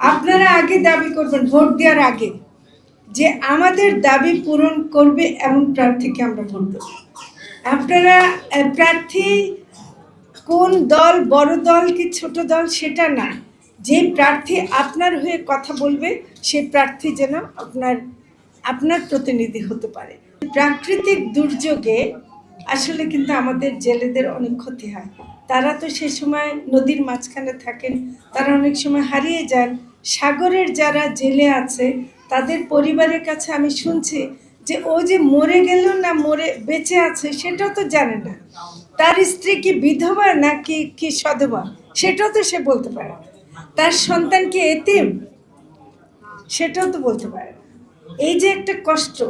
আপনারা আগে দাবি করবেন, ভোট দেওয়ার আগে, যে আমাদের দাবি পূরণ করবে এমন প্রার্থীকে আমরা ভোট দেব। আপনারা প্রার্থী কোন দল, বড় দল কি ছোট দল সেটা না। যে প্রার্থী আপনার হয়ে কথা বলবে, সে প্রার্থী যেন আপনার আপনার প্রতিনিধি হতে পারে। প্রাকৃতিক দুর্যোগে আসলে কিন্তু আমাদের জেলেদের অনেক ক্ষতি হয়। তারা তো সে সময় নদীর মাঝখানে থাকেন, তারা অনেক সময় হারিয়ে যান সাগরের যারা জেলে আছে, তাদের পরিবারের কাছে আমি শুনছি যে ও যে মরে গেল না মরে, বেঁচে আছে সেটাও তো জানে না। তার স্ত্রী কি বিধবা নাকি কি সধবা? সেটাও তো সে বলতে পারে না। তার সন্তান কি এতিম? সেটাও তো বলতে পারে না। এই যে একটা কষ্ট।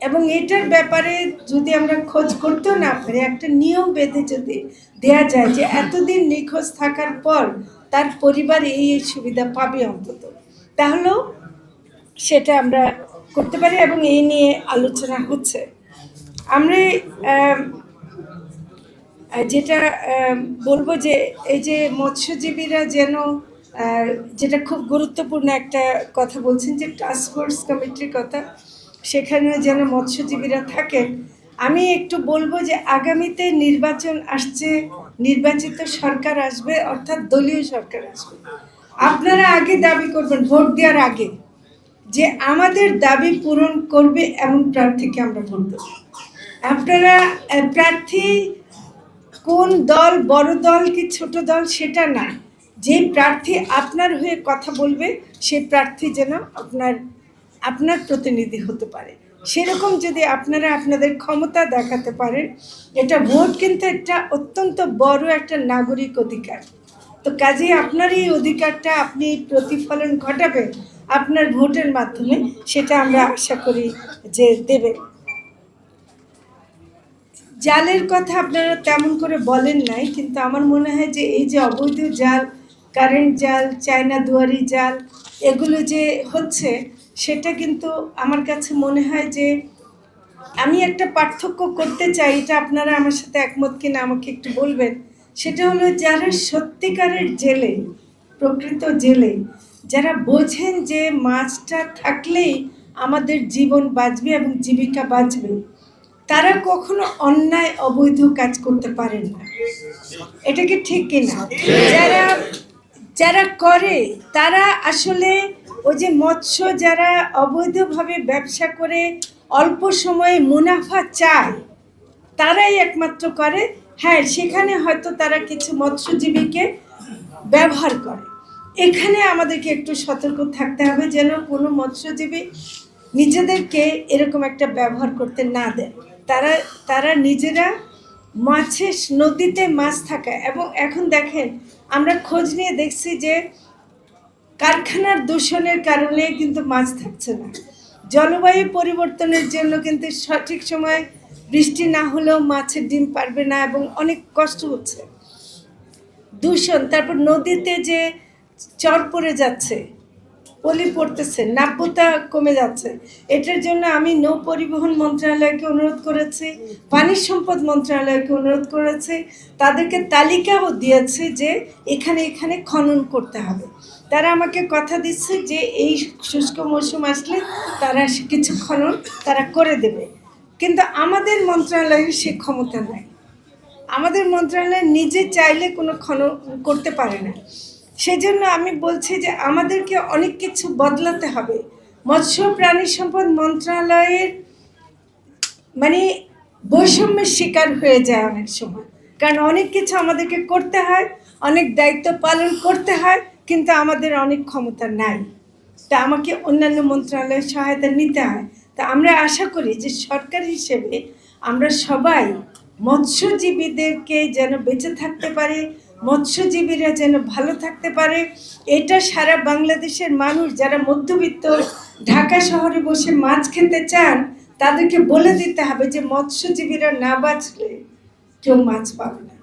এবং এটার ব্যাপারে যদি আমরা খোঁজ করতেও না পারি, একটা নিয়ম বেঁধে যদি দেয়া যায় যে এতদিন নিখোঁজ থাকার পর তার পরিবার এই এই সুবিধা পাবে অন্তত। তাহলেও সেটা আমরা করতে পারি এবং এই নিয়ে আলোচনা হচ্ছে। আমরা যেটা বলব যে এই যে মৎস্যজীবীরা যেন যেটা খুব গুরুত্বপূর্ণ একটা কথা বলছেন যে টাস্ক ফোর্স কমিটির কথা, সেখানে যেন মৎস্যজীবীরা থাকেন। আমি একটু বলব যে আগামীতে নির্বাচন আসছে নির্বাচিত সরকার আসবে, অর্থাৎ দলীয় সরকার আসবে। আপনারা আগে দাবি করবেন, ভোট দেওয়ার আগে, যে আমাদের দাবি পূরণ করবে এমন প্রার্থীকে আমরা ভোট দেব। আপনারা প্রার্থী কোন দল, বড় দল কি ছোট দল সেটা না। যে প্রার্থী আপনার হয়ে কথা বলবে সেই প্রার্থী যেন আপনার আপনার প্রতিনিধি হতে পারে। সেরকম যদি আপনারা আপনাদের ক্ষমতা দেখাতে পারেন, এটা ভোট কিন্তু একটা অত্যন্ত বড় একটা নাগরিক অধিকার। তো কাজে আপনার এই অধিকারটা আপনি প্রতিফলন ঘটাবেন আপনার ভোটের মাধ্যমে, সেটা আমরা আশা করি যে দেবে। জালের কথা আপনারা তেমন করে বলেন নাই, কিন্তু আমার মনে হয় যে এই যে অবৈধ জাল কারেন্ট জাল, চায়না দুয়ারি জাল, এগুলো যে হচ্ছে সেটা কিন্তু আমার কাছে মনে হয় যে আমি একটা পার্থক্য করতে চাই এটা আপনারা আমার সাথে একমত কিনা আমাকে একটু বলবেন। সেটা হলো যারা সত্যিকারের জেলে প্রকৃত জেলে যারা বোঝেন যে মাছটা থাকলেই আমাদের জীবন বাঁচবে এবং জীবিকা বাঁচবে তারা কখনো অন্যায় অবৈধ কাজ করতে পারেন না। এটা কি ঠিক কিনা? যারা যারা করে তারা আসলে ওই যে মৎস্য যারা অবৈধভাবে ব্যবসা করে অল্প সময়ে মুনাফা চায়, তারাই একমাত্র করে। হ্যাঁ সেখানে হয়তো তারা কিছু মৎস্যজীবীকে ব্যবহার করে। এখানে আমাদেরকে একটু সতর্ক থাকতে হবে যেন কোনো মৎস্যজীবী নিজেদেরকে এরকম একটা ব্যবহার করতে না দেয়। তারা তারা নিজেরা মাছের নদীতে মাছ থাকা এবং এখন দেখেন, আমরা খোঁজ নিয়ে দেখছি যে কারখানার দূষণের কারণে কিন্তু মাছ থাকছে না। জলবায়ু পরিবর্তনের জন্য কিন্তু সঠিক সময় বৃষ্টি না হলেও মাছের ডিম পারবে না এবং অনেক কষ্ট হচ্ছে। দূষণ, তারপর নদীতে যে চর পড়ে যাচ্ছে, পলি পড়তেছে, নাব্যতা কমে যাচ্ছে, এটার জন্য আমি নৌ পরিবহন মন্ত্রণালয়কে অনুরোধ করেছি, পানি সম্পদ মন্ত্রণালয়কে অনুরোধ করেছি, তাদেরকে তালিকাও দিয়েছে যে এখানে এখানে খনন করতে হবে। তারা আমাকে কথা দিচ্ছে যে এই শুষ্ক মৌসুম আসলে তারা কিছু খনন তারা করে দেবে। কিন্তু আমাদের মন্ত্রণালয়ের সে ক্ষমতা নাই আমাদের মন্ত্রণালয় নিজে চাইলে কোনো খনন করতে পারে না। সেজন্য আমি বলছি যে আমাদেরকে অনেক কিছু বদলাতে হবে। মৎস্য প্রাণী সম্পদ মন্ত্রণালয়ের মানে বৈষম্যের শিকার হয়ে যায় অনেক সময়। কারণ অনেক কিছু আমাদেরকে করতে হয়, অনেক দায়িত্ব পালন করতে হয় কিন্তু আমাদের অনেক ক্ষমতা নাই। তা আমাকে অন্যান্য মন্ত্রণালয়ের সহায়তা নিতে হয়। তা আমরা আশা করি যে সরকার হিসেবে আমরা সবাই মৎস্যজীবীদেরকে যেন বেঁচে থাকতে পারে, মৎস্যজীবীরা যেন ভালো থাকতে পারে। এটা সারা বাংলাদেশের মানুষ যারা মধ্যবিত্ত, ঢাকা শহরে বসে মাছ খেতে চান, তাদেরকে বলে দিতে হবে যে মৎস্যজীবীরা না বাঁচলে কেউ মাছ পাবে না।